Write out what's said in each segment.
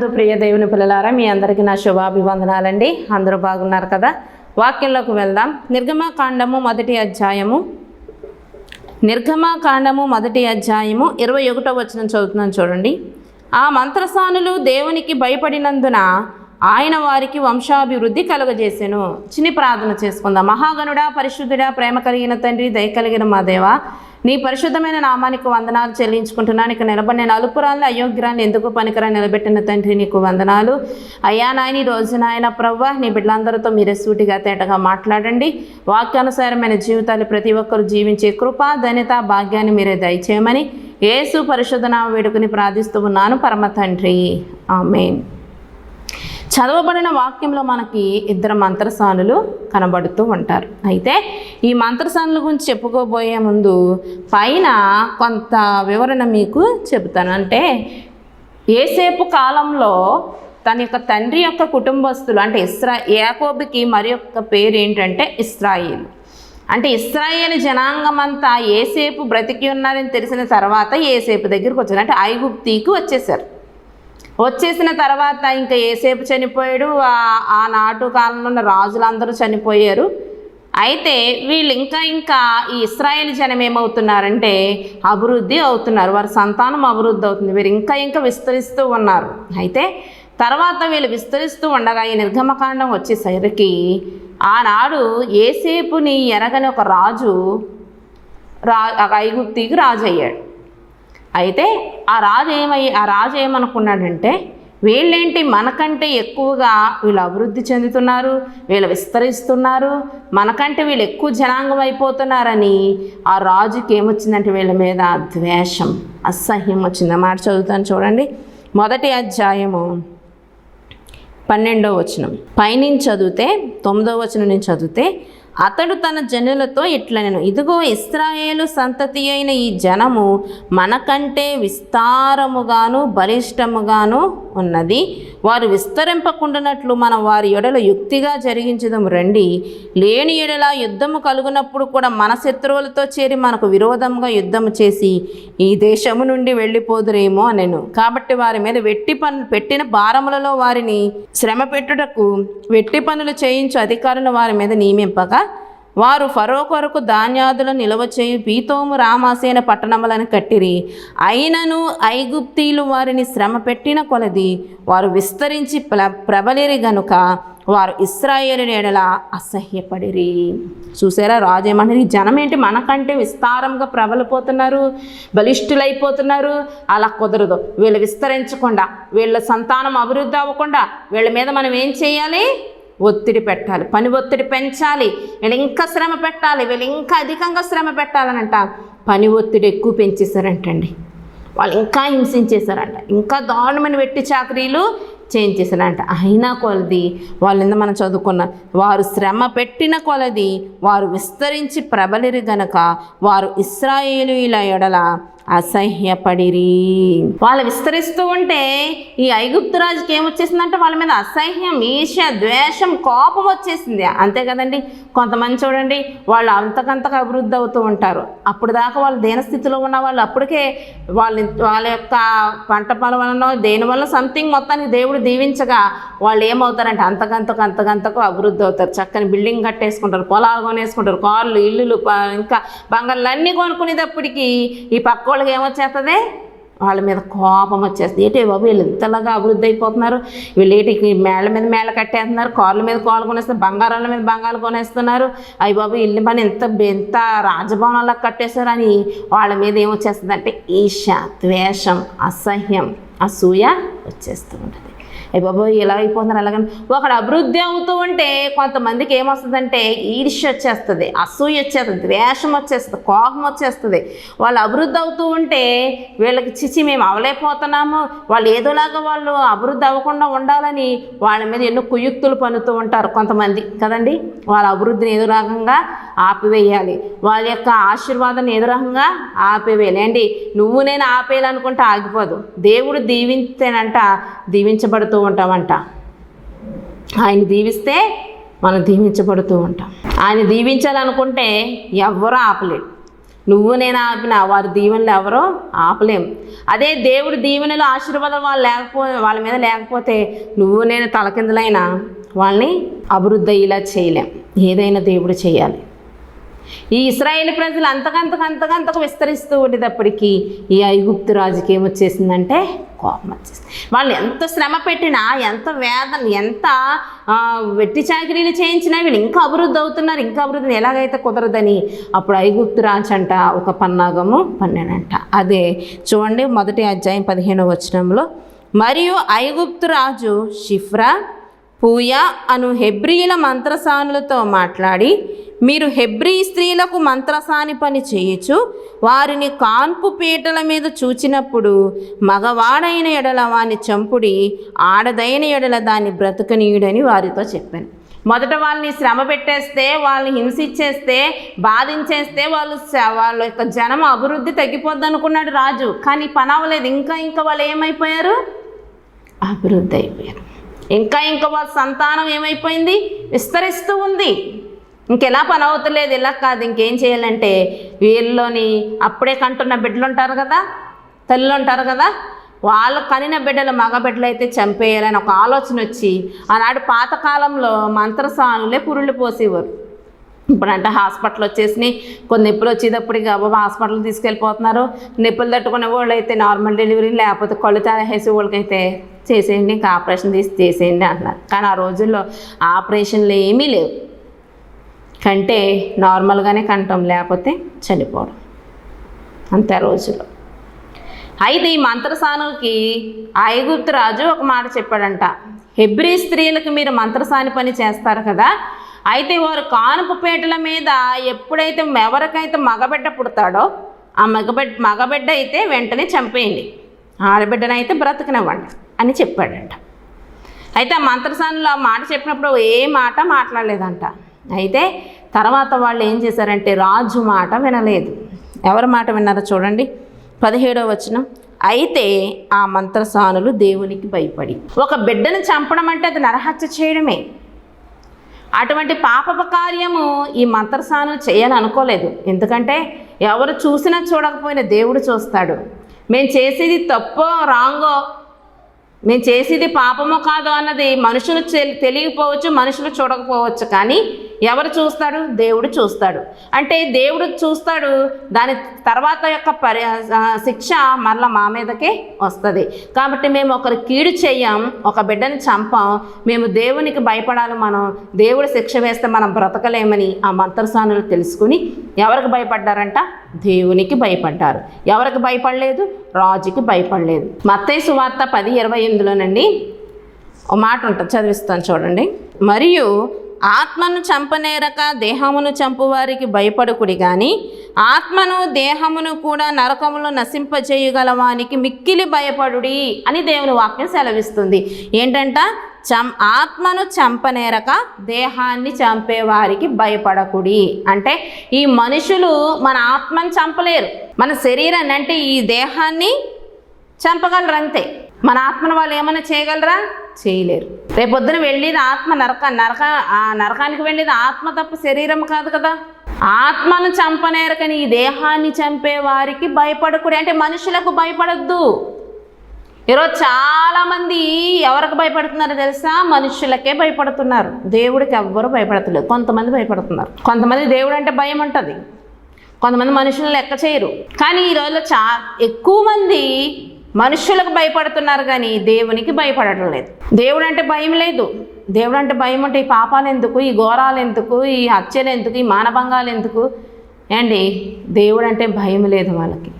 నందు ప్రియ దేవుని పిల్లలారా మీ అందరికీ నా శుభాభివందనాలండి. అందరూ బాగున్నారు కదా? వాక్యంలోకి వెళ్దాం. నిర్గమకాండము మొదటి అధ్యాయము. నిర్గమకాండము మొదటి అధ్యాయము ఇరవై ఒకటో వచనం చదువుతున్నాను చూడండి. ఆ మంత్రసానులు దేవునికి భయపడినందున ఆయన వారికి వంశాభివృద్ధి కలుగజేసెను. చిన్ని ప్రార్థన చేసుకుందాం. మహాగణుడా పరిశుద్ధుడా ప్రేమ కలిగిన తండ్రి దయ కలిగిన మా దేవా నీ పరిశుద్ధమైన నామానికి వందనాలు చెల్లించుకుంటున్నాను. ఇక నిలబడిన నలుపురాలను అయోగ్యరాన్ని ఎందుకు పనికిరా నిలబెట్టిన తండ్రి నీకు వందనాలు. అయ్యా నాయన ఈ రోజు నాయన ప్రవ్వ నీ బిడ్డలందరితో మీరే సూటిగా తేటగా మాట్లాడండి. వాక్యానుసారమైన జీవితాలు ప్రతి ఒక్కరు జీవించే కృప ధన్యత భాగ్యాన్ని మీరే దయచేయమని ఏసు పరిశుద్ధనామ వేడుకుని ప్రార్థిస్తూ ఉన్నాను. పరమ తండ్రి. ఆమెన్. చదవబడిన వాక్యంలో మనకి ఇద్దరు మంత్రసానులు కనబడుతూ ఉంటారు. అయితే ఈ మంత్రసానుల గురించి చెప్పుకోబోయే ముందు పైన కొంత వివరణ మీకు చెబుతాను. అంటే ఏసేపు కాలంలో తన యొక్క తండ్రి యొక్క కుటుంబస్తులు అంటే ఇస్రా యాకోబికి మరి యొక్క పేరు ఏంటంటే ఇస్రాయిల్. అంటే ఇస్రాయేల్ జనాంగం అంతా ఏసేపు బ్రతికి ఉన్నారని తెలిసిన తర్వాత ఏసేపు దగ్గరికి వచ్చారు. అంటే ఐగుప్తికి వచ్చేసారు. వచ్చేసిన తర్వాత ఇంకా ఏసేపు చనిపోయాడు. ఆనాటు కాలంలో ఉన్న రాజులందరూ చనిపోయారు. అయితే వీళ్ళు ఇంకా ఇంకా ఈ ఇస్రాయేల్ జనం ఏమవుతున్నారంటే అభివృద్ధి అవుతున్నారు. వారి సంతానం అభివృద్ధి అవుతుంది. వీరు ఇంకా ఇంకా విస్తరిస్తూ ఉన్నారు. అయితే తర్వాత వీళ్ళు విస్తరిస్తూ ఉండగా ఈ నిర్గమకాండం వచ్చేసరికి ఆనాడు ఏసేపుని ఎరగని ఒక రాజు రా ఐగుప్తికి రాజు అయ్యాడు అయితే ఆ రాజు ఏమై ఆ రాజు ఏమనుకున్నాడంటే వీళ్ళేంటి మనకంటే ఎక్కువగా వీళ్ళు అభివృద్ధి చెందుతున్నారు వీళ్ళు విస్తరిస్తున్నారు మనకంటే వీళ్ళు ఎక్కువ జనాంగం అయిపోతున్నారని ఆ రాజుకి ఏమొచ్చిందంటే వీళ్ళ మీద ద్వేషం అసహ్యం వచ్చింది. మాట చదువుతాను చూడండి. మొదటి అధ్యాయము పన్నెండో వచనం. పైనుంచి చదివితే తొమ్మిదో వచనం నుంచి చదివితే అతడు తన జనులతో ఇట్లనెను ఇదిగో ఇస్రాయేలు సంతతి అయిన ఈ జనము మనకంటే విస్తారముగాను బలిష్టముగాను ఉన్నది. వారు విస్తరింపకుండానట్లు మనం వారి ఎడల యుక్తిగా జరిగించదము రండి. లేని ఎడల యుద్ధము కలుగునప్పుడు కూడా మన శత్రువులతో చేరి మనకు విరోధంగా యుద్ధము చేసి ఈ దేశము నుండి వెళ్ళిపోదురేమో అనెను. కాబట్టి వారి మీద వెట్టి పనులు పెట్టిన భారములలో వారిని శ్రమ పెట్టుటకు వెట్టి పనులు చేయించు అధికారులు వారి మీద నియమింపగా వారు ఫరో కొరకు ధాన్యాదులను నిలవ చేయు పీతోము రామాసేన పట్టణములను కట్టిరి. అయినను ఐగుప్తీలు వారిని శ్రమ పెట్టిన కొలది వారు విస్తరించి ప్ర ప్రబలిరి గనుక వారు ఇస్రాయేలు నేడల అసహ్యపడిరి. చూసారా రాజు ఏమంటారు ఈ జనం ఏంటి మనకంటే విస్తారంగా ప్రబలిపోతున్నారు బలిష్ఠులైపోతున్నారు అలా కుదరదు. వీళ్ళు విస్తరించకుండా వీళ్ళ సంతానం అభివృద్ధి అవ్వకుండా వీళ్ళ మీద మనం ఏం చేయాలి? ఒత్తిడి పెట్టాలి. పని ఒత్తిడి పెంచాలి. వీళ్ళు ఇంకా శ్రమ పెట్టాలి. వీళ్ళు ఇంకా అధికంగా శ్రమ పెట్టాలనంట పని ఒత్తిడి ఎక్కువ పెంచేశారంటండి. వాళ్ళు ఇంకా హింసించేశారంట. ఇంకా దారుణమైన వెట్టి చాకరీలు చేయించేశారంట అయినా కొలది వాళ్ళ మనం చదువుకున్న వారు శ్రమ పెట్టిన కొలది వారు విస్తరించి ప్రబలిరు గనక వారు ఇస్రాయేలీల ఎడల అసహ్యపడిరి. వాళ్ళు విస్తరిస్తూ ఉంటే ఈ ఐగుప్తు రాజుకి ఏమొచ్చేసిందంటే వాళ్ళ మీద అసహ్యం ఈర్ష ద్వేషం కోపం వచ్చేసింది. అంతే కదండి. కొంతమంది చూడండి వాళ్ళు అంతకంతకు అభివృద్ధి అవుతూ ఉంటారు. అప్పుడు దాకా వాళ్ళు దేనస్థితిలో ఉన్న వాళ్ళు అప్పటికే వాళ్ళ వాళ్ళ యొక్క పంట పొలం వలన దేనివల్ల సంథింగ్ మొత్తానికి దేవుడు దీవించగా వాళ్ళు ఏమవుతారంటే అంతకంతకు అంతకంతకు అభివృద్ధి అవుతారు. చక్కని బిల్డింగ్ కట్టేసుకుంటారు పొలాలు కొనేసుకుంటారు కార్లు ఇల్లులు ఇంకా బంగారులు అన్నీ కొనుక్కునేటప్పటికీ ఈ పక్క వాళ్ళకి ఏమొచ్చేస్తుంది? వాళ్ళ మీద కోపం వచ్చేస్తుంది. ఏంటి బాబు వీళ్ళు ఇంతలాగా అభివృద్ధి అయిపోతున్నారు. వీళ్ళు ఏంటి మేళ్ళ మీద మేళ్ళ కట్టేస్తున్నారు. కార్ల మీద కార్లు కొనేస్తున్నారు బంగారాల మీద బంగారాలు కొనేస్తున్నారు. అయ్యి బాబు ఇల్లు పని ఎంత ఎంత రాజభవనాలకు కట్టేశారు అని వాళ్ళ మీద ఏమొచ్చేస్తుంది అంటే ఈర్ష ద్వేషం అసహ్యం అసూయ వచ్చేస్తూ ఉంటుంది. అయ్యి బాబోయ్ ఇలా అయిపోతున్నారు అలాగని ఒకడు అభివృద్ధి అవుతూ ఉంటే కొంతమందికి ఏమొస్తుందంటే ఈర్ష్య వచ్చేస్తుంది అసూయ వచ్చేస్తుంది ద్వేషం వచ్చేస్తుంది కోపం వచ్చేస్తుంది. వాళ్ళు అభివృద్ధి అవుతూ ఉంటే వీళ్ళకి చిచి మేము అవలేకపోతున్నాము వాళ్ళు ఏదోలాగా వాళ్ళు అభివృద్ధి అవ్వకుండా ఉండాలని వాళ్ళ మీద ఎన్నో కుయుక్తులు పన్నుతూ ఉంటారు కొంతమంది కదండి? వాళ్ళ అభివృద్ధిని ఏదో రకంగా ఆపివేయాలి వాళ్ళ యొక్క ఆశీర్వాదాన్ని ఏదో రకంగా ఆపివేయాలి. అండి నువ్వు నేను ఆపేయాలనుకుంటే ఆగిపోదు దేవుడు దీవించేనంట దీవించబడుతూ ఉంటామంట. ఆయన దీవిస్తే మనం దీవించబడుతూ ఉంటాం. ఆయన దీవించాలనుకుంటే ఎవ్వరూ ఆపలేడు నువ్వు నేను ఆపిన వారి దీవెనలు ఎవరో ఆపలేం. అదే దేవుడు దీవెనలు ఆశీర్వాదం వాళ్ళు లేకపో వాళ్ళ మీద లేకపోతే నువ్వు నేను తలకిందులైనా వాళ్ళని అభివృద్ధి అయ్యేలా చేయలేం. ఏదైనా దేవుడు చేయాలి. ఈ ఇస్రాయేల్ ప్రజలు అంతకంతకు అంతకంతకు విస్తరిస్తూ ఉండేటప్పటికీ ఈ ఐగుప్తు రాజుకి ఏమొచ్చేసిందంటే కోపం వచ్చేసింది. వాళ్ళు ఎంత శ్రమ పెట్టినా ఎంత వేదన ఎంత వెట్టి చాకరీలు చేయించినా వీళ్ళు ఇంకా అభివృద్ధి అవుతున్నారు. ఇంకా అభివృద్ధి ఎలాగైతే కుదరదని అప్పుడు ఐగుప్తు రాజు అంట ఒక పన్నాగము పన్నాడంట. అదే చూడండి మొదటి అధ్యాయం పదిహేనవ వచనంలో. మరియు ఐగుప్తు రాజు షిఫ్రా పూయా అను హెబ్రియుల మంత్రసానులతో మాట్లాడి మీరు హెబ్రీ స్త్రీలకు మంత్రసాని పని చేయొచ్చు వారిని కాన్పు పీటల మీద చూచినప్పుడు మగవాడైన ఎడల వాని చంపుడి ఆడదైన ఎడల దాన్ని బ్రతకనీయుడని వారితో చెప్పాను. మొదట వాళ్ళని శ్రమ పెట్టేస్తే వాళ్ళని హింసించేస్తే బాధించేస్తే వాళ్ళు వాళ్ళ యొక్క జనం అభివృద్ధి తగ్గిపోద్ది అనుకున్నాడు రాజు. కానీ పని అవ్వలేదు. ఇంకా ఇంకా వాళ్ళు ఏమైపోయారు? అభివృద్ధి అయిపోయారు. ఇంకా ఇంకా వాళ్ళ సంతానం ఏమైపోయింది? విస్తరిస్తూ ఉంది. ఇంకెలా పని అవుతలేదు? ఇలా కాదు. ఇంకేం చేయాలంటే వీళ్ళలోని అప్పుడే కంటున్న బిడ్డలు ఉంటారు కదా తల్లులు ఉంటారు కదా వాళ్ళు కనిన బిడ్డలు మగ బిడ్డలు అయితే చంపేయాలని ఒక ఆలోచన వచ్చి ఆనాడు పాతకాలంలో మంత్రస్వాములే పురుళ్ళు పోసేవారు. ఇప్పుడంటే హాస్పిటల్ వచ్చేసినాయి. కొన్ని నొప్పులు వచ్చేటప్పటికి బాబా హాస్పిటల్ తీసుకెళ్ళిపోతున్నారు. నొప్పులు తట్టుకునే వాళ్ళు అయితే నార్మల్ డెలివరీ లేకపోతే కళ్ళు తేసేసే వాళ్ళకైతే చేసేయండి ఇంకా ఆపరేషన్ తీసి చేసేయండి అంటున్నారు. కానీ ఆ రోజుల్లో ఆపరేషన్లు ఏమీ లేవు. కంటే నార్మల్గానే కంటాం లేకపోతే చనిపోవడం. అంతే రోజుల్లో. అయితే ఈ మంత్రసానులకి ఐగుప్తు రాజు ఒక మాట చెప్పాడంట. హెబ్రీ స్త్రీలకు మీరు మంత్రసాని పని చేస్తారు కదా? అయితే వారు కానుపు పీటల మీద ఎప్పుడైతే ఎవరికైతే మగబిడ్డ పుడతాడో ఆ మగబిడ్డ మగబిడ్డ అయితే వెంటనే చంపేయండి. ఆడబిడ్డనైతే బ్రతకనివ్వండి అని చెప్పాడంట. అయితే ఆ మంత్రసానులు ఆ మాట చెప్పినప్పుడు ఏ మాట మాట్లాడలేదంట. అయితే తర్వాత వాళ్ళు ఏం చేశారంటే రాజు మాట వినలేదు. ఎవరి మాట విన్నారో చూడండి. పదిహేడవ వచనం. అయితే ఆ మంత్రసానులు దేవునికి భయపడి ఒక బిడ్డను చంపడం అంటే అది నరహత్య చేయడమే. అటువంటి పాపప కార్యము ఈ మంత్రసానులు చేయాలనుకోలేదు ఎందుకంటే ఎవరు చూసినా చూడకపోయినా దేవుడు చూస్తాడు. మేము చేసేది తప్పో రాంగో మేము చేసేది పాపమో కాదో అన్నది మనుషులు తెలి- తెలియకపోవచ్చు మనుషులు చూడకపోవచ్చు. కానీ ఎవరు చూస్తాడు దేవుడు చూస్తాడు. అంటే దేవుడు చూస్తాడు దాని తర్వాత యొక్క పరి శిక్ష మరలా మా మీదకే వస్తుంది. కాబట్టి మేము ఒకరు కీడు చెయ్యం ఒక బిడ్డని చంపాం మేము దేవునికి భయపడాలి మనం దేవుడు శిక్ష వేస్తే మనం బ్రతకలేమని ఆ మంత్రసానులు తెలుసుకుని ఎవరికి భయపడ్డారంట? దేవునికి భయపడ్డారు. ఎవరికి భయపడలేదు? రాజుకి భయపడలేదు. మత్తయ్య సువార్త పది ఇరవై ఎనిమిదిలోనండి ఒక మాట ఉంటుంది చదివిస్తాను చూడండి. మరియు ఆత్మను చంపనేరక దేహమును చంపువారికి భయపడుకుడి కానీ ఆత్మను దేహమును కూడా నరకములో నశింపజేయగలవానికి మిక్కిలి భయపడుడి అని దేవుని వాక్యం సెలవిస్తుంది. ఏంటంట? చం ఆత్మను చంపనేరక దేహాన్ని చంపేవారికి భయపడకుడి. అంటే ఈ మనుషులు మన ఆత్మను చంపలేరు. మన శరీరాన్ని అంటే ఈ దేహాన్ని చంపగలరు అంతే మన ఆత్మను వాళ్ళు ఏమైనా చేయగలరా? చేయలేరు. రేపొద్దున వెళ్ళేది ఆత్మ నరక నరక ఆ నరకానికి వెళ్ళేది ఆత్మ తప్ప శరీరం కాదు కదా. ఆత్మను చంపనేరు కానీ ఈ దేహాన్ని చంపే వారికి భయపడకూడదు. అంటే మనుషులకు భయపడద్దు. ఈరోజు చాలామంది ఎవరికి భయపడుతున్నారో తెలుసా? మనుషులకే భయపడుతున్నారు. దేవుడికి ఎవ్వరు భయపడతలేదు. కొంతమంది భయపడుతున్నారు. కొంతమంది దేవుడు అంటే భయం ఉంటుంది. కొంతమంది మనుషులను లెక్క చేయరు. కానీ ఈ రోజుల్లో చా ఎక్కువ మంది మనుషులకు భయపడుతున్నారు కానీ దేవునికి భయపడటం లేదు. దేవుడు అంటే భయం లేదు. దేవుడు అంటే భయం అంటే ఈ పాపాలు ఎందుకు ఈ ఘోరాలు ఎందుకు ఈ హత్యలు ఎందుకు ఈ మానభంగాలు ఎందుకు? ఏండి దేవుడు అంటే భయం లేదు వాళ్ళకి.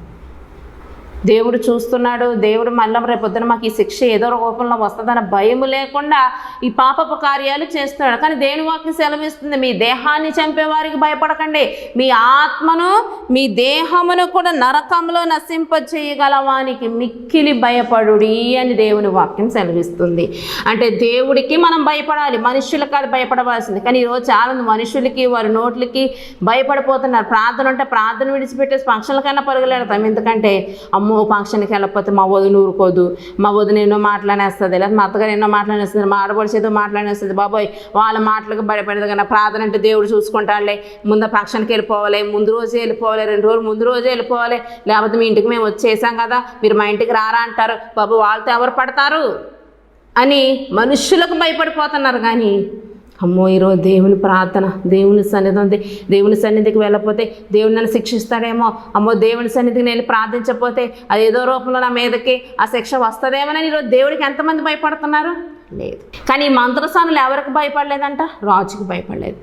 దేవుడు చూస్తున్నాడు. దేవుడు మళ్ళీ రేపొద్దున మాకు ఈ శిక్ష ఏదో రూపంలో వస్తుందన్న భయం లేకుండా ఈ పాపపు కార్యాలు చేస్తున్నాడు. కానీ దేవుని వాక్యం సెలవిస్తుంది మీ దేహాన్ని చంపే వారికి భయపడకండి. మీ ఆత్మను మీ దేహమును కూడా నరకంలో నశింపచేయగలవానికి మిక్కిలి భయపడుడి అని దేవుని వాక్యం సెలవిస్తుంది. అంటే దేవుడికి మనం భయపడాలి మనుషులకు అది భయపడవలసింది. కానీ ఈరోజు చాలా మనుషులకి వారి నోట్లకి భయపడిపోతున్నారు. ప్రార్థన ఉంటే ప్రార్థన విడిచిపెట్టేసి ఫంక్షన్లకైనా పరుగులేడతాం. ఎందుకంటే అమ్మ ఫంక్షన్కి వెళ్ళకపోతే మా వదిన ఊరుకోదు. మా వదిన ఎన్నో మాట్లాడేస్తుంది. లేదా మా అత్తగారు ఎన్నో మాట్లాడేస్తుంది. మా ఆడపడుచు చేతో మాట్లాడిన బాబోయ్ వాళ్ళ మాటలకు భయపడదు కానీ ప్రార్థన అంటే దేవుడు చూసుకుంటాడులే. ముందు ఫంక్షన్కి వెళ్ళిపోవాలి. ముందు రోజే వెళ్ళిపోవాలి. రెండు రోజులు ముందు రోజే వెళ్ళిపోవాలి. లేకపోతే మీ ఇంటికి మేము వచ్చేసాం కదా. మీరు మా ఇంటికి రారా అంటారు. బాబు వాళ్ళతో ఎవరు పడతారు? అని మనుషులకు భయపడిపోతున్నారు కానీ అమ్మో ఈరోజు దేవుని ప్రార్థన దేవుని సన్నిధి ఉంది. దేవుని సన్నిధికి వెళ్ళకపోతే దేవుని నన్ను శిక్షిస్తాడేమో. అమ్మో దేవుని సన్నిధికి నేను ప్రార్థించకపోతే అది ఏదో రూపంలో నా మీదకి ఆ శిక్ష వస్తుందేమోనని ఈరోజు దేవుడికి ఎంతమంది భయపడుతున్నారు? లేదు. కానీ ఈ మంత్రసానులు ఎవరికి భయపడలేదంట? రాజుకి భయపడలేదు.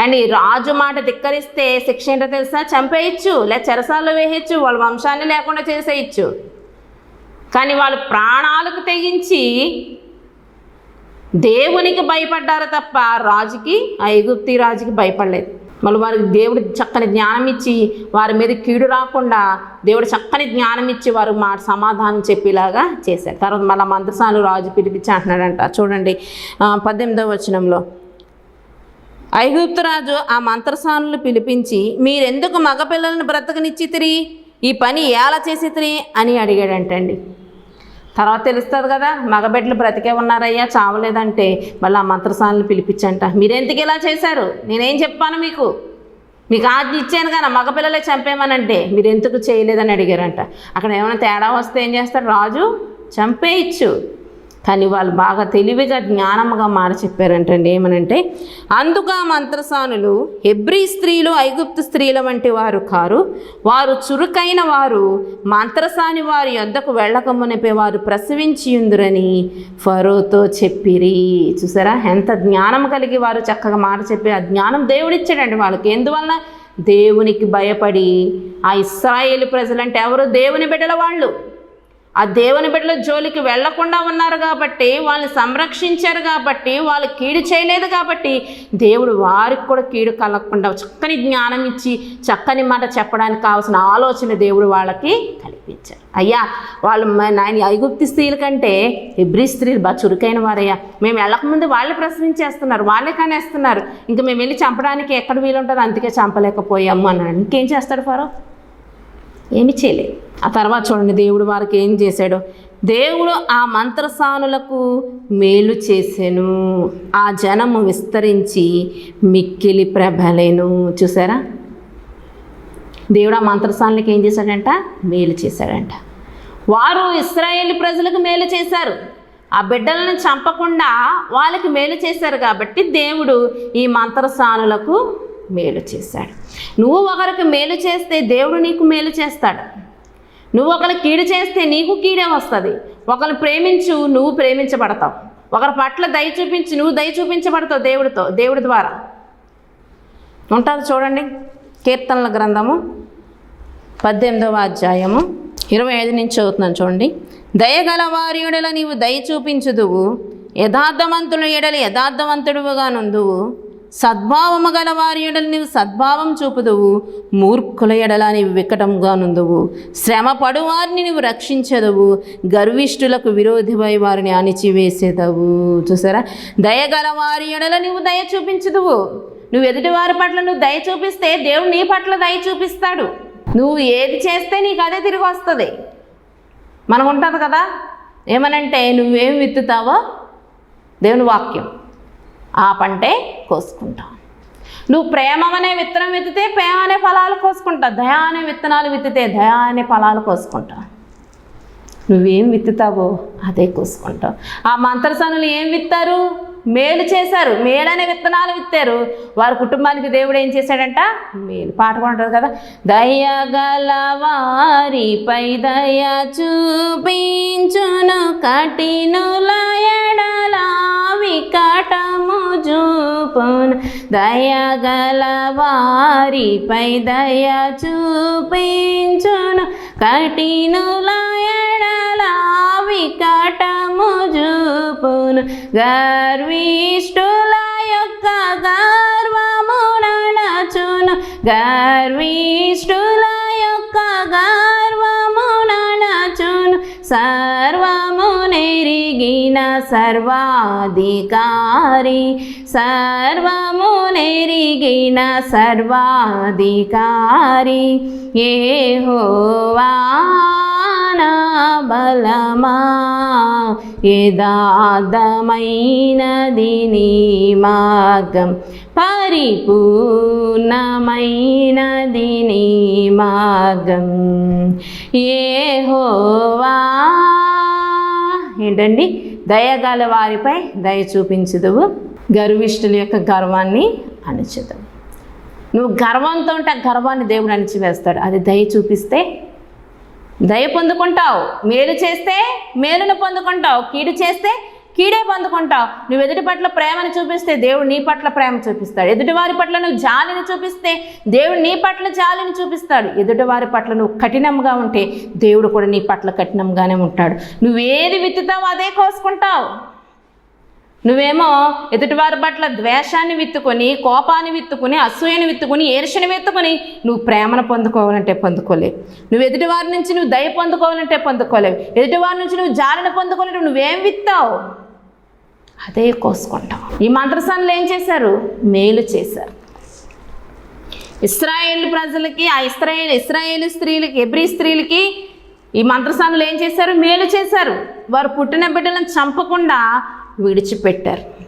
అండ్ ఈ రాజు మాట ధిక్కరిస్తే శిక్ష ఏంటో తెలుసా? చంపేయచ్చు లేదా చెరసాల్లో వేయచ్చు వాళ్ళ వంశాన్ని లేకుండా చేసేయచ్చు. కానీ వాళ్ళు ప్రాణాలకు తెగించి దేవునికి భయపడ్డారు తప్ప రాజుకి ఆ ఎగుప్తి రాజుకి భయపడలేదు. మళ్ళీ వారికి దేవుడు చక్కని జ్ఞానం ఇచ్చి వారి మీద కీడు రాకుండా దేవుడు చక్కని జ్ఞానం ఇచ్చి వారు మా సమాధానం చెప్పేలాగా చేశారు. తర్వాత మళ్ళీ మంత్రసాను రాజు పిలిపించి అంటున్నాడంట చూడండి పద్దెనిమిదవ వచనంలో. ఐగుప్తు రాజు ఆ మంత్రసానులు పిలిపించి మీరెందుకు మగపిల్లలను బ్రతకనిచ్చితిరి? ఈ పని ఎలా చేసితిరి? అని అడిగాడంటండి. తర్వాత తెలుస్తుంది కదా మగబిడ్డలు బ్రతికే ఉన్నారయ్యా చావలేదంటే మళ్ళీ ఆ మంత్రసానులు పిలిపించంట. మీరెందుకు ఇలా చేశారు? నేనేం చెప్పాను మీకు? మీకు ఆజ్ఞ ఇచ్చాను కదా మగపిల్లలే చంపేమనంటే మీరు ఎందుకు చేయలేదని అడిగారంట. అక్కడ ఏమైనా తేడా వస్తే ఏం చేస్తాడు రాజు చంపేయచ్చు. కానీ వాళ్ళు బాగా తెలివిగా జ్ఞానముగా మాట చెప్పారంటండి. ఏమనంటే అందుకు మంత్రసానులు హెబ్రీ స్త్రీలు ఐగుప్తు స్త్రీల వంటి వారు కారు. వారు చురుకైన వారు మంత్రసాని వారి యొద్దకు వెళ్ళకమునిపే వారు ప్రసవించి ఉందురని ఫరోతో చెప్పిరి. చూసారా? ఎంత జ్ఞానం కలిగి వారు చక్కగా మాట చెప్పి ఆ జ్ఞానం దేవుడిచ్చాడండి వాళ్ళకి. ఎందువల్ల దేవునికి భయపడి. ఆ ఇస్రాయేలు ప్రజలంటే ఎవరు దేవుని బిడ్డల వాళ్ళు? ఆ దేవుని బిడ్డల జోలికి వెళ్ళకుండా ఉన్నారు కాబట్టి వాళ్ళని సంరక్షించారు కాబట్టి వాళ్ళు కీడు చేయలేదు కాబట్టి దేవుడు వారికి కూడా కీడు కలగకుండా చక్కని జ్ఞానం ఇచ్చి చక్కని మాట చెప్పడానికి కావాల్సిన ఆలోచన దేవుడు వాళ్ళకి కల్పించారు అయ్యా వాళ్ళు నాయన ఐగుప్తి స్త్రీల కంటే ఎబ్రి స్త్రీలు బాగా చురుకైన వారయ్యా. మేము వెళ్ళకముందు వాళ్ళే ప్రశ్నించేస్తున్నారు వాళ్ళే కానేస్తున్నారు. ఇంకా మేము వెళ్ళి చంపడానికి ఎక్కడ వీలుంటుందో? అందుకే చంపలేకపోయాము అన్నాడు. ఇంకేం చేస్తాడు ఫారో? ఏమి చేయలేదు ఆ తర్వాత చూడండి దేవుడు వారికి ఏం చేశాడు? దేవుడు ఆ మంత్రసానులకు మేలు చేసెను ఆ జనము విస్తరించి మిక్కిలి ప్రభలేను. చూసారా? దేవుడు ఆ మంత్రసానులకు ఏం చేశాడంట? మేలు చేశాడంట. వారు ఇస్రాయేల్ ప్రజలకు మేలు చేశారు. ఆ బిడ్డలను చంపకుండా వాళ్ళకి మేలు చేశారు కాబట్టి దేవుడు ఈ మంత్రసానులకు మేలు చేశాడు. నువ్వు ఒకరికి మేలు చేస్తే దేవుడు నీకు మేలు చేస్తాడు. నువ్వు ఒకరు కీడు చేస్తే నీకు కీడే వస్తుంది. ఒకరు ప్రేమించు నువ్వు ప్రేమించబడతావు. ఒకరి పట్ల దయ చూపించి నువ్వు దయ చూపించబడతావు దేవుడితో దేవుడి ద్వారా. ఉంటుంది చూడండి కీర్తనల గ్రంథము పద్దెనిమిదవ అధ్యాయము ఇరవై ఐదు నుంచి చదువుతున్నాను చూడండి. దయగల వారి ఎడల నీవు దయ చూపించుదువు. యథార్థవంతుల ఎడల యథార్థవంతుడుగానుందువు సద్భావము గల వారి ఎడల నీవు సద్భావం చూపుదువు మూర్ఖుల ఎడల నీవు వికటంగా నుందువు. శ్రమ వారిని నీవు రక్షించదవు గర్విష్ఠులకు విరోధిపై వారిని అణిచివేసేదవు. చూసారా? దయగల వారి ఎడల నీవు దయ చూపించదువు. నువ్వు ఎదుటి వారి పట్ల నువ్వు దయ చూపిస్తే దేవుడు నీ పట్ల దయ చూపిస్తాడు. నువ్వు ఏది చేస్తే నీకు అదే తిరిగి వస్తుంది. మనకు ఉంటుంది కదా? ఏమనంటే నువ్వేం విత్తుతావో? దేవుని వాక్యం. ఆ పంటే కోసుకుంటావు నువ్వు ప్రేమ అనే విత్తనం విత్తితే ప్రేమ అనే ఫలాలు కోసుకుంటా దయా అనే విత్తనాలు విత్తితే దయా అనే ఫలాలు కోసుకుంటా నువ్వేం విత్తుతావో అదే కోసుకుంటావు. ఆ మంత్రసనులు ఏం విత్తారు? మేలు చేశారు. మేలనే విత్తనాలు విత్తారు. వారి కుటుంబానికి దేవుడు ఏం చేశాడంట? మేలు. పాట కూడా ఉంటుంది కదా. దయగల వారిపై దయ చూపించును. కఠినుల వికటము చూపును. దయగల వారిపై దయ చూపించును. వికటము చూపును గర్విష్ఠుల యొక్క గర్వము నడచును గర్విష్ఠుల యొక్క గర్వ నడచును సర్వాధికారి సర్వమునెరిగిన సర్వాధికారి ఏ హోవానా బలమా? యథార్థమైనది నీ మార్గం? పరిపూర్ణమైనది నీ మార్గం? ఏహోవా! ఏంటండి? దయగల వారిపై దయ చూపించుదువు. గర్విష్ఠుల యొక్క గర్వాన్ని అణిచుదువు నువ్వు గర్వంతో ఉంటే గర్వాన్ని దేవుడు అణిచివేస్తాడు. అది దయ చూపిస్తే దయ పొందుకుంటావు. మేలు చేస్తే మేలును పొందుకుంటావు. కీడు చేస్తే కీడే పొందుకుంటావు. నువ్వు ఎదుటి పట్ల ప్రేమను చూపిస్తే దేవుడు నీ పట్ల ప్రేమ చూపిస్తాడు. ఎదుటివారి పట్ల నువ్వు జాలిని చూపిస్తే దేవుడు నీ పట్ల జాలిని చూపిస్తాడు. ఎదుటివారి పట్ల నువ్వు కఠినంగా ఉంటే దేవుడు కూడా నీ పట్ల కఠినంగానే ఉంటాడు. నువ్వేది విత్తుతావు అదే కోసుకుంటావు. నువ్వేమో ఎదుటివారి పట్ల ద్వేషాన్ని విత్తుకొని కోపాన్ని విత్తుకొని అసూయను విత్తుకొని ఈర్ష్యను విత్తుకొని నువ్వు ప్రేమను పొందుకోవాలంటే పొందుకోలేవు. నువ్వు ఎదుటివారి నుంచి నువ్వు దయ పొందుకోవాలంటే పొందుకోలేవు. ఎదుటివారి నుంచి నువ్వు జాలిని పొందుకోలేవు నువ్వేం విత్తావు? అదే కోసుకుంటావు. ఈ మంత్రసానులు ఏం చేశారు? మేలు చేశారు. ఇస్రాయేల్ ప్రజలకి ఆ ఇస్రాయేల్ ఇస్రాయేల్ స్త్రీలకి ఎబ్రి స్త్రీలకి ఈ మంత్రసానులు ఏం చేశారు? మేలు చేశారు. వారు పుట్టిన బిడ్డలను చంపకుండా విడిచిపెట్టారు.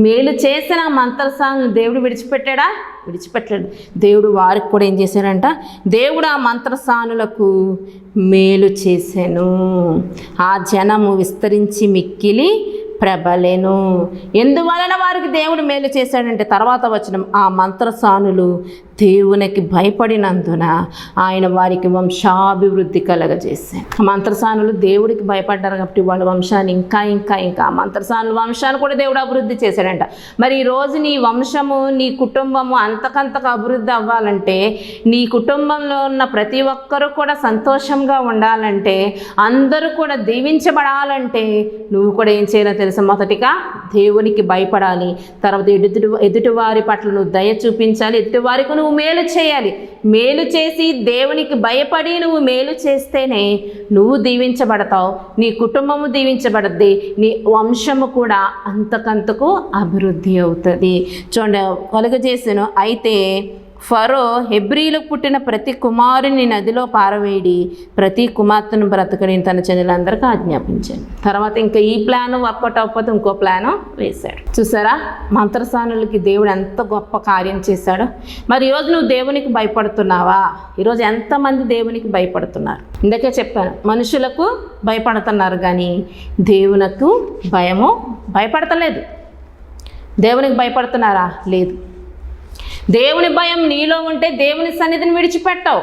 మేలు చేసిన మంత్రసాంగ్ దేవుడు విడిచిపెట్టాడా? విడిచిపెట్టాడు దేవుడు వారికి కూడా ఏం చేశాడంట? దేవుడు ఆ మంత్రసానులకు మేలు చేశాను. ఆ జనము విస్తరించి మిక్కిలి ప్రబలెను. ఎందువలన వారికి దేవుడు మేలు చేశాడంటే తర్వాత వచ్చిన ఆ మంత్రసానులు దేవునికి భయపడినందున ఆయన వారికి వంశాభివృద్ధి కలగజేశారు. మంత్రసానులు దేవుడికి భయపడ్డారు కాబట్టి వాళ్ళ వంశాన్ని ఇంకా ఇంకా ఇంకా ఆ మంత్రసానుల వంశాన్ని కూడా దేవుడు అభివృద్ధి చేశాడంట. మరి ఈ రోజు నీ వంశము నీ కుటుంబము అంతకంతకు అభివృద్ధి అవ్వాలంటే నీ కుటుంబంలో ఉన్న ప్రతి ఒక్కరూ కూడా సంతోషంగా ఉండాలంటే అందరూ కూడా దీవించబడాలంటే నువ్వు కూడా ఏం చేయాలో తెలుసా? మొదటిగా దేవునికి భయపడాలి. తర్వాత ఎదుటి ఎదుటివారి పట్ల నువ్వు దయ చూపించాలి. ఎదుటివారికి నువ్వు మేలు చేయాలి. మేలు చేసి దేవునికి భయపడి నువ్వు మేలు చేస్తేనే నువ్వు దీవించబడతావు. నీ కుటుంబము దీవించబడద్ది. నీ వంశము కూడా అంతకంతకు అభివృద్ధి అవుతుంది. చూడండి కలుగజేసాను. అయితే ఫరో హెబ్రీలకు పుట్టిన ప్రతి కుమారుని నదిలో పారవేడి ప్రతి కుమార్తెను బ్రతకని తన చెల్లెలందరికీ ఆజ్ఞాపించాను తర్వాత ఇంకా ఈ ప్లాన్ వర్కౌట్ అవ్వకపోతే ఇంకో ప్లాను వేశాడు. చూసారా? మంత్రసానులకి దేవుడు ఎంత గొప్ప కార్యం చేశాడో. మరి ఈరోజు నువ్వు దేవునికి భయపడుతున్నావా? ఈరోజు ఎంతమంది దేవునికి భయపడుతున్నారు? ఇందాకే చెప్పాను మనుషులకు భయపడుతున్నారు కానీ దేవునకు భయము భయపడతలేదు. దేవునికి భయపడుతున్నారా? లేదు. దేవుని భయం నీలో ఉంటే దేవుని సన్నిధిని విడిచిపెట్టావు.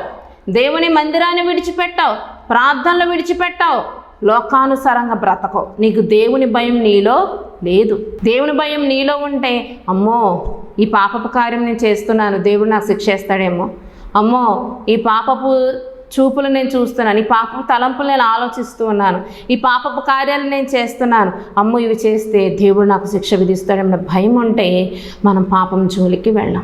దేవుని మందిరాన్ని విడిచిపెట్టావు. ప్రార్థనలు విడిచిపెట్టావు. లోకానుసారంగా బ్రతకవు. నీకు దేవుని భయం నీలో లేదు. దేవుని భయం నీలో ఉంటే అమ్మో ఈ పాపపు కార్యం నేను చేస్తున్నాను. దేవుడు నాకు శిక్షేస్తాడేమో అమ్మో ఈ పాపపు చూపులు నేను చూస్తున్నాను. ఈ పాపపు తలంపులు నేను ఆలోచిస్తూ ఉన్నాను. ఈ పాపపు కార్యాలు నేను చేస్తున్నాను. అమ్మో ఇవి చేస్తే దేవుడు నాకు శిక్ష విధిస్తాడేమో. భయం ఉంటే మనం పాపం జోలికి వెళ్ళాం.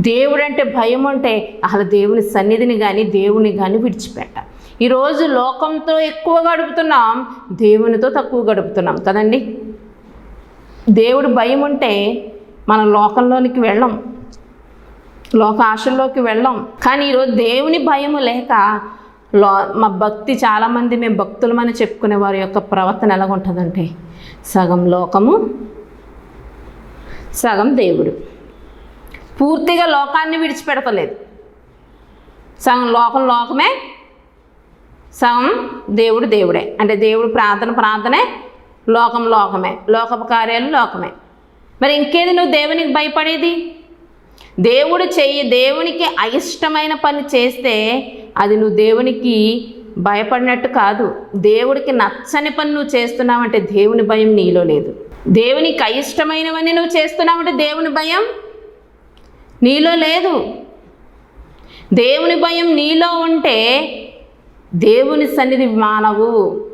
దేవుడు అంటే భయం ఉంటే అసలు దేవుని సన్నిధిని కానీ దేవుని కానీ విడిచిపెట్ట. ఈరోజు లోకంతో ఎక్కువ గడుపుతున్నాం దేవునితో తక్కువ గడుపుతున్నాం కదండి? దేవుడు భయం ఉంటే మనం లోకంలోనికి వెళ్ళం లోక ఆశల్లోకి వెళ్ళం. కానీ ఈరోజు దేవుని భయము లేక లో మా భక్తి చాలామంది మేము భక్తులమని చెప్పుకునే వారి యొక్క ప్రవర్తన ఎలా ఉంటుందంటే సగం లోకము సగం దేవుడు. పూర్తిగా లోకాన్ని విడిచిపెడతలేదు. సగం లోకం లోకమే సగం దేవుడు దేవుడే. అంటే దేవుడు ప్రార్థన ప్రార్థనే లోకం లోకమే లోకపు కార్యాలు లోకమే. మరి ఇంకేది నువ్వు దేవునికి భయపడేది? దేవుడు చెయ్యి దేవునికి అయిష్టమైన పని చేస్తే అది నువ్వు దేవునికి భయపడినట్టు కాదు. దేవుడికి నచ్చని పని నువ్వు చేస్తున్నావంటే దేవుని భయం నీలో లేదు. దేవునికి అయిష్టమైనవన్నీ నువ్వు చేస్తున్నావంటే దేవుని భయం నీలో లేదు. దేవుని భయం నీలో ఉంటే దేవుని సన్నిధి మానవు.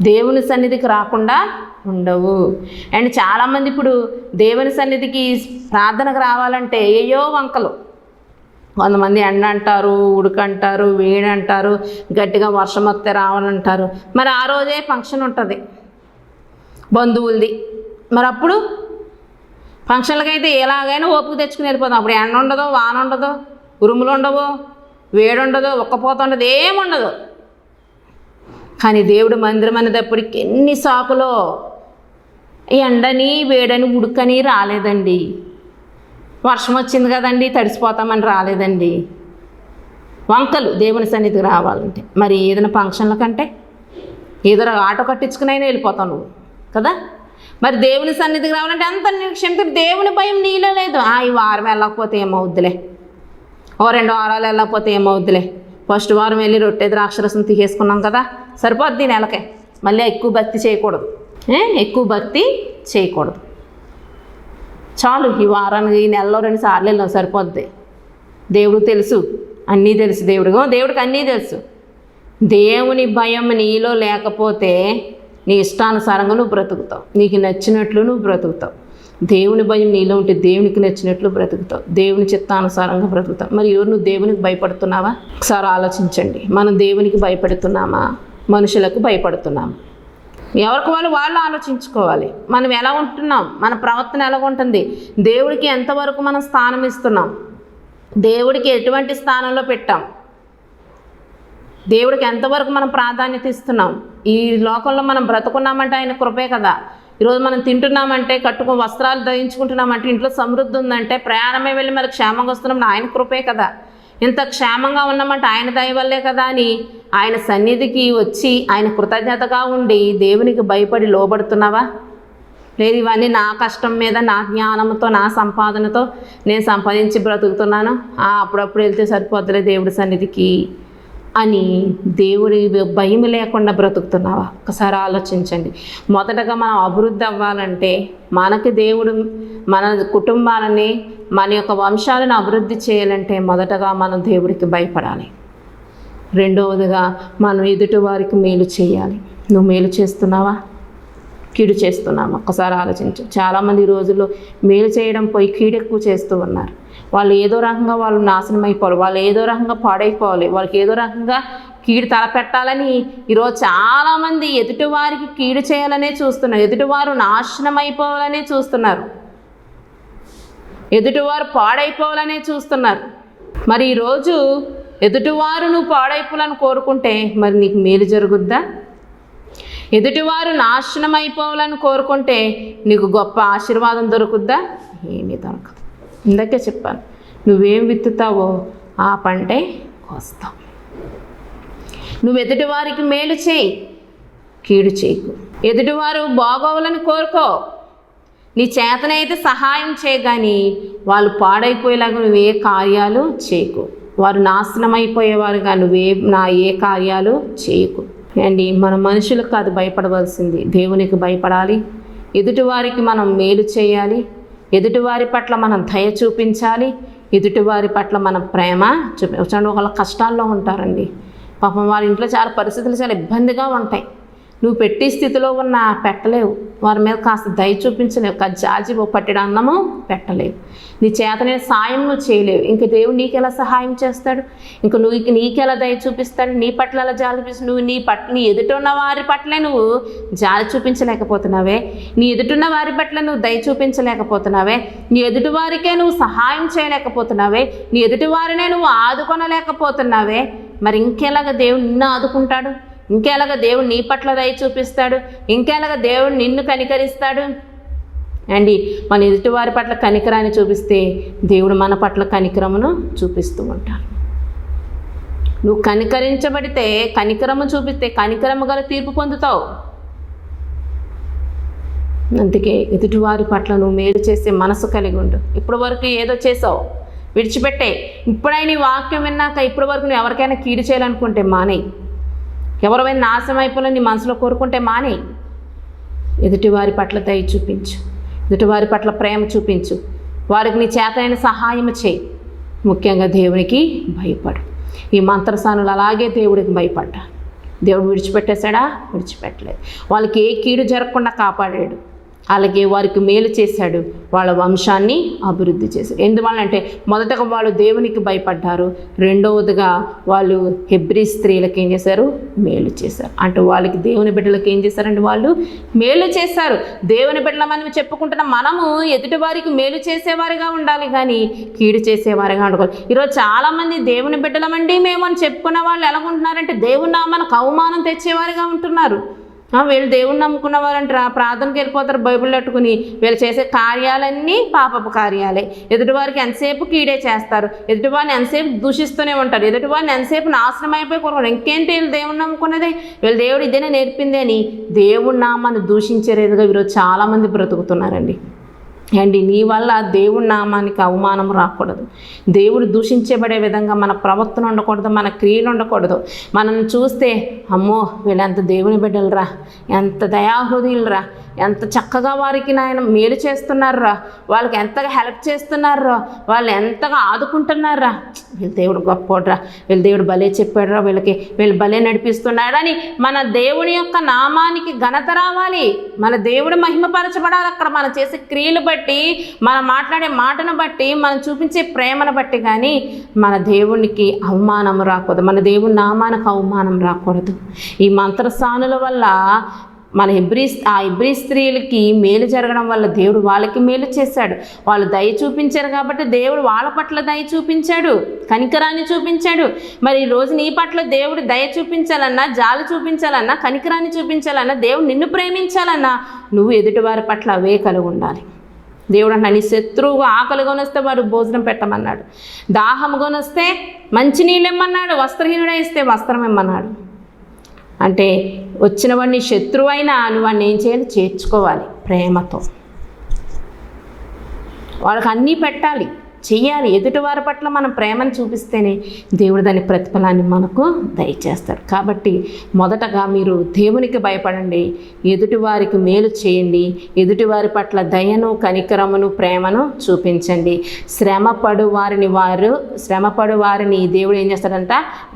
దేవుని సన్నిధికి రాకుండా ఉండవు. అండ్ చాలామంది ఇప్పుడు దేవుని సన్నిధికి ప్రార్థనకు రావాలంటే ఏయో వంకలు. కొంతమంది ఎండ అంటారు ఉడకంటారు వేడంటారు గట్టిగా వర్షం వస్తే రావాలంటారు మరి ఆ రోజే ఫంక్షన్ ఉంటుంది. బంధువులది. మరి అప్పుడు ఫంక్షన్లకైతే ఎలాగైనా ఓపిక తెచ్చుకుని వెళ్ళిపోతాం అప్పుడు ఎండ ఉండదో వాన ఉండదో ఉరుములు ఉండవు వేడుండదు ఒక్కపోత ఉండదు ఏముండదు కానీ దేవుడు మందిరం అనేటప్పటికి ఎన్ని సాకులో ఎండని వేడని ఉడుకని రాలేదండి. వర్షం వచ్చింది కదండి తడిసిపోతామని రాలేదండి. వంకలు దేవుని సన్నిధికి రావాలంటే. మరి ఏదైనా ఫంక్షన్ల కంటే ఏదో ఆటో కట్టించుకునైనా వెళ్ళిపోతావు నువ్వు కదా? మరి దేవుని సన్నిధికి రావాలంటే అంత క్షమిత దేవుని భయం నీలో లేదు. ఆ ఈ వారం వెళ్ళకపోతే ఏమవుద్దిలే? ఓ రెండు వారాలు వెళ్ళకపోతే ఏమవుద్దిలే? ఫస్ట్ వారం వెళ్ళి రొట్టె ద్రాక్షరసం తీసేసుకున్నాం కదా సరిపోద్ది ఈ నెలకే. మళ్ళీ ఎక్కువ భక్తి చేయకూడదు. ఎక్కువ భక్తి చేయకూడదు. చాలు ఈ వారానికి ఈ నెలలో రెండు సార్లు వెళ్ళాం సరిపోద్ది. దేవుడు తెలుసు. అన్నీ తెలుసు దేవుడు దేవుడికి అన్నీ తెలుసు. దేవుని భయం నీలో లేకపోతే నీ ఇష్టానుసారంగా నువ్వు బ్రతుకుతావు. నీకు నచ్చినట్లు నువ్వు బ్రతుకుతావు. దేవుని భయం నీలో ఉంటే దేవునికి నచ్చినట్లు బ్రతుకుతావు. దేవుని చిత్తానుసారంగా బ్రతుకుతావు. మరి ఎవరు నువ్వు దేవునికి భయపడుతున్నావా? ఒకసారి ఆలోచించండి. మనం దేవునికి భయపడుతున్నామా? మనుషులకు భయపడుతున్నామా? ఎవరికి వాళ్ళు వాళ్ళు ఆలోచించుకోవాలి. మనం ఎలా ఉంటున్నాం? మన ప్రవర్తన ఎలా ఉంటుంది? దేవుడికి ఎంతవరకు మనం స్థానం ఇస్తున్నాం? దేవుడికి ఎటువంటి స్థానంలో పెట్టాం? దేవుడికి ఎంతవరకు మనం ప్రాధాన్యత ఇస్తున్నాం? ఈ లోకంలో మనం బ్రతుకున్నామంటే ఆయన కృపే కదా. ఈరోజు మనం తింటున్నామంటే కట్టుకుని వస్త్రాలు ధరించుకుంటున్నామంటే ఇంట్లో సమృద్ధి ఉందంటే ప్రయాణమే వెళ్ళి మరి క్షేమంగా వస్తున్నాం ఆయన కృపే కదా. ఇంత క్షేమంగా ఉన్నామంటే ఆయన దయ వల్లే కదా అని ఆయన సన్నిధికి వచ్చి ఆయన కృతజ్ఞతగా ఉండి దేవునికి భయపడి లోబడుతున్నావా? లేదు ఇవన్నీ నా కష్టం మీద నా జ్ఞానంతో నా సంపాదనతో నేను సంపాదించి బ్రతుకుతున్నాను. ఆ, అప్పుడప్పుడు వెళ్తే సరిపోద్దులే దేవుడి సన్నిధికి. అని దేవుడి భయం లేకుండా బ్రతుకుతున్నావా? ఒకసారి ఆలోచించండి. మొదటగా మనం అభివృద్ధి అవ్వాలంటే మనకి దేవుడు మన కుటుంబాలని మన యొక్క వంశాలను అభివృద్ధి చేయాలంటే మొదటగా మనం దేవుడికి భయపడాలి. రెండవదిగా మనం ఎదుటివారికి మేలు చేయాలి. నువ్వు మేలు చేస్తున్నావా? కీడు చేస్తున్నాము. ఒక్కసారి ఆలోచించు. చాలామంది ఈ రోజుల్లో మేలు చేయడం పోయి కీడు ఎక్కువ చేస్తూ ఉన్నారు. వాళ్ళు ఏదో రకంగా వాళ్ళు నాశనం అయిపోవాలి వాళ్ళు ఏదో రకంగా పాడైపోవాలి. వాళ్ళకి ఏదో రకంగా కీడు తలపెట్టాలని ఈరోజు చాలామంది ఎదుటివారికి కీడు చేయాలనే చూస్తున్నారు. ఎదుటివారు నాశనం అయిపోవాలనే చూస్తున్నారు. ఎదుటివారు పాడైపోవాలనే చూస్తున్నారు. మరి ఈరోజు ఎదుటివారు నువ్వు పాడైపోవాలని కోరుకుంటే మరి నీకు మేలు జరుగుద్దా? ఎదుటివారు నాశనం అయిపోవాలని కోరుకుంటే నీకు గొప్ప ఆశీర్వాదం దొరుకుద్దా? ఏమీ దొరకదు. ఇందాకే చెప్పాను నువ్వేం విత్తుతావో ఆ పంటే కోస్తావు నువ్వు ఎదుటివారికి మేలు చేయి కీడు చేయకు. ఎదుటివారు బాగోవాలని కోరుకో. నీ చేతనైతే సహాయం చేయగాని వాళ్ళు పాడైపోయేలాగా నువ్వు ఏ కార్యాలు చేయకు. వారు నాశనం అయిపోయేవారుగా నువ్వే నా ఏ కార్యాలు చేయకు. అండి మన మనుషులకు కాదు భయపడవలసింది. దేవునికి భయపడాలి. ఎదుటివారికి మనం మేలు చేయాలి. ఎదుటివారి పట్ల మనం దయ చూపించాలి. ఎదుటివారి పట్ల మన ప్రేమ చూపించండి ఒకళ్ళ కష్టాల్లో ఉంటారండి. పాపం వాళ్ళ ఇంట్లో చాలా పరిస్థితులు చాలా ఇబ్బందిగా ఉంటాయి. నువ్వు పెట్టి స్థితిలో ఉన్న పెట్టలేవు. వారి మీద కాస్త దయ చూపించలేవు. ఒక జాజి ఓ పట్టెడు అన్నము పెట్టలేవు. నీ చేతనే సాయం నువ్వు చేయలేవు. ఇంక దేవుడు నీకు ఎలా సహాయం చేస్తాడు? ఇంక నువ్వు ఇక నీకెలా దయ చూపిస్తాడు? నీ పట్ల ఎలా జాలి నువ్వు నీ పట్ల నీ ఎదుటున్న వారి పట్లే నువ్వు జాలి చూపించలేకపోతున్నావే. నీ ఎదుటున్న వారి పట్ల నువ్వు దయ చూపించలేకపోతున్నావే. నీ ఎదుటి వారికే నువ్వు సహాయం చేయలేకపోతున్నావే. నీ ఎదుటి వారినే నువ్వు ఆదుకొనలేకపోతున్నావే. మరి ఇంకెలాగ దేవుడు నిన్ను ఆదుకుంటాడు? ఇంకెలాగ దేవుడు నీ పట్ల దయ చూపిస్తాడు? ఇంకెలాగ దేవుడు నిన్ను కనికరిస్తాడు? అండి మన ఎదుటివారి పట్ల కనికరాన్ని చూపిస్తే దేవుడు మన పట్ల కనికరమును చూపిస్తూ ఉంటాడు. నువ్వు కనికరించబడితే కనికరము చూపిస్తే కనికరము గల తీర్పు పొందుతావు. అందుకే ఎదుటివారి పట్ల నువ్వు మేలు చేసే మనసు కలిగి ఉండు. ఇప్పటి వరకు ఏదో చేసావు విడిచిపెట్టే. ఇప్పుడైనా నీ వాక్యం విన్నాక ఇప్పటి వరకు నువ్వు ఎవరికైనా కీడు చేయాలనుకుంటే మానేయి. ఎవరైనా నాశనం అయిపోవాలని నీ మనసులో కోరుకుంటే మానే. ఎదుటివారి పట్ల దయ చూపించు. ఎదుటివారి పట్ల ప్రేమ చూపించు. వారికి నీ చేతనైన సహాయం చేయి. ముఖ్యంగా దేవునికి భయపడు. ఈ మంత్రసానులు అలాగే దేవుడికి భయపడ్డా దేవుడు విడిచిపెట్టేశాడా? విడిచిపెట్టలేదు. వాళ్ళకి ఏ కీడు జరగకుండా కాపాడాడు. అలాగే వారికి మేలు చేశాడు. వాళ్ళ వంశాన్ని అభివృద్ధి చేశాడు. ఎందువల్లంటే మొదటగా వాళ్ళు దేవునికి భయపడ్డారు. రెండవదిగా వాళ్ళు హెబ్రి స్త్రీలకు ఏం చేశారు? మేలు చేశారు. అంటే వాళ్ళకి దేవుని బిడ్డలకు ఏం చేశారంటే వాళ్ళు మేలు చేశారు. దేవుని బిడ్డల మనం చెప్పుకుంటున్న మనము ఎదుటి వారికి మేలు చేసేవారిగా ఉండాలి కానీ కీడు చేసేవారిగా ఉండాలి ఈరోజు చాలామంది దేవుని బిడ్డలమండి మేము అని చెప్పుకున్న వాళ్ళు ఎలా ఉంటున్నారంటే దేవుని నామానికి అవమానం తెచ్చేవారిగా ఉంటున్నారు. వీళ్ళు దేవుణ్ణి నమ్ముకున్న వారంటారా ప్రార్థనకి వెళ్ళిపోతారు బైబిల్ పట్టుకుని వీళ్ళు చేసే కార్యాలన్నీ పాపపు కార్యాలే. ఎదుటివారికి ఎంతసేపు కీడే చేస్తారు? ఎదుటివారిని ఎంతసేపు దూషిస్తూనే ఉంటారు? ఎదుటివారిని ఎంతసేపు నాశనం అయిపోయి కొరకు ఇంకేంటి వీళ్ళు దేవుణ్ణి నమ్ముకున్నదే? వీళ్ళు దేవుడు ఇదేనే నేర్పింది అని దేవుడి నామాన్ని దూషించేరేదిగా ఈరోజు చాలామంది బ్రతుకుతున్నారండి. అండి నీ వల్ల దేవుడి నామానికి అవమానం రాకూడదు. దేవుడు దూషించబడే విధంగా మన ప్రవర్తన ఉండకూడదు మన క్రియలు ఉండకూడదు. మనల్ని చూస్తే అమ్మో వీళ్ళంత దేవుని బిడ్డలరా ఎంత దయాహృదయులరా ఎంత చక్కగా వారికి నాయన మేలు చేస్తున్నారా వాళ్ళకి ఎంతగా హెల్ప్ చేస్తున్నారా వాళ్ళు ఎంతగా ఆదుకుంటున్నారా వీళ్ళ దేవుడు గొప్పోడ్రా. వీళ్ళ దేవుడు భలే చెప్పాడురా వీళ్ళకి. వీళ్ళు భలే నడిపిస్తున్నాడని మన దేవుని యొక్క నామానికి ఘనత రావాలి. మన దేవుడు మహిమపరచబడాలి అక్కడ. మనం చేసే క్రియలు బట్టి మనం మాట్లాడే మాటను బట్టి మనం చూపించే ప్రేమను బట్టి కానీ మన దేవునికి అవమానం రాకూడదు. మన దేవుని నామానికి అవమానం రాకూడదు. ఈ మంత్రస్థానుల వల్ల మన ఎబ్రి ఆ ఎబ్రి స్త్రీలకి మేలు జరగడం వల్ల దేవుడు వాళ్ళకి మేలు చేశాడు. వాళ్ళు దయ చూపించారు కాబట్టి దేవుడు వాళ్ళ పట్ల దయ చూపించాడు. కనికరాన్ని చూపించాడు. మరి ఈ రోజు నీ పట్ల దేవుడు దయ చూపించాలన్నా జాలు చూపించాలన్నా కనికరాన్ని చూపించాలన్నా దేవుడు నిన్ను ప్రేమించాలన్నా నువ్వు ఎదుటివారి పట్ల అవే కలిగి ఉండాలి. దేవుడు అన్న నీ శత్రువు ఆకలి కొనొస్తే భోజనం పెట్టమన్నాడు. దాహం కొనొస్తే మంచినీళ్ళు ఇమ్మన్నాడు. వస్త్రహీనుడే ఇస్తే వస్త్రం ఇమ్మన్నాడు. అంటే వచ్చినవాడిని శత్రువైనా నువ్వు వాడిని ఏం చేయాలి? చేర్చుకోవాలి ప్రేమతో. వాళ్ళకి అన్నీ పెట్టాలి. చేయాలి. ఎదుటివారి పట్ల మనం ప్రేమను చూపిస్తేనే దేవుడు దాని ప్రతిఫలాన్ని మనకు దయచేస్తాడు. కాబట్టి మొదటగా మీరు దేవునికి భయపడండి. ఎదుటివారికి మేలు చేయండి. ఎదుటివారి పట్ల దయను కనికరమును ప్రేమను చూపించండి. శ్రమపడు వారిని వారు శ్రమపడు వారిని దేవుడు ఏం చేస్తాడంట?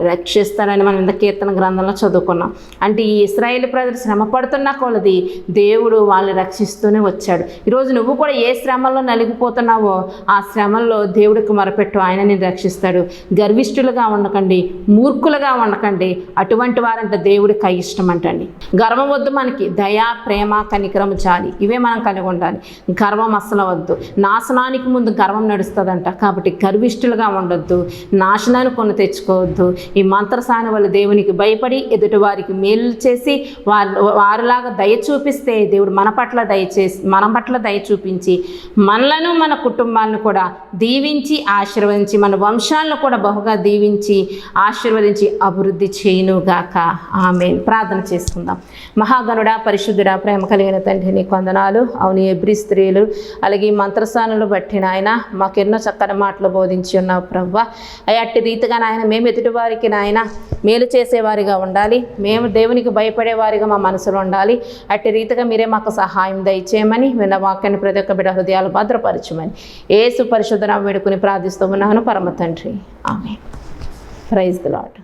రక్షిస్తాడని మనం ఇంత కీర్తన గ్రంథంలో చదువుకున్నాం. అంటే ఈ ఇస్రాయేల్ ప్రజలు శ్రమ పడుతున్న కొలది దేవుడు వాళ్ళని రక్షిస్తూనే వచ్చాడు. ఈరోజు నువ్వు కూడా ఏ శ్రమలో నలిగిపోతున్నావో ఆ శ్రమల్లో దేవుడికి మొరపెట్టు ఆయన నేను రక్షిస్తాడు. గర్విష్ఠులుగా ఉండకండి మూర్ఖులుగా ఉండకండి. అటువంటి వారంట దేవుడికి ఇష్టం అంటండి. గర్వం వద్దు మనకి దయా ప్రేమ కనికరం చాలి. ఇవే మనం కలిగి ఉండాలి. గర్వం అస్సలు వద్దు. నాశనానికి ముందు గర్వం నడుస్తుందంట. కాబట్టి గర్విష్ఠులుగా ఉండొద్దు. నాశనాన్ని కొని తెచ్చుకోవద్దు. ఈ మంత్రసాని వల్ల దేవునికి భయపడి ఎదుటి వారికి మేలు చేసి వారి వారిలాగా దయ చూపిస్తే దేవుడు మన పట్ల దయచేసి మన పట్ల దయ చూపించి మనలను మన కుటుంబాలను కూడా దీవించి ఆశీర్వదించి మన వంశాలను కూడా బహుగా దీవించి ఆశీర్వదించి అభివృద్ధి చేయునుగాక. ఆమె ప్రార్థన చేసుకుందాం. మహాగణుడ పరిశుద్ధుడ ప్రేమ కలిగిన తండ్రిని కొందనాలు అవును ఎబ్రి స్త్రీలు అలాగే మంత్రసానులు బట్టి నాయన మాకెన్నో చక్కని మాటలు బోధించి ఉన్నావు ప్రవ్వ. అట్టి రీతిగా నాయన మేము ఎదుటి వారికి నాయన మేలు చేసేవారిగా ఉండాలి. మేము దేవునికి భయపడేవారిగా మా మనసులో ఉండాలి. అట్టి రీతిగా మీరే మాకు సహాయం దయచేయమని విన్న వాక్యాన్ని ప్రతి ఒక్క బిడ్డ హృదయాలు భద్రపరచమని. ఏసు పరిశుద్ధన వేడుకుని ప్రార్థిస్తూ ఉన్నాను. పరమ తండ్రి. ఆమె ప్రైజ్ ద లాడ్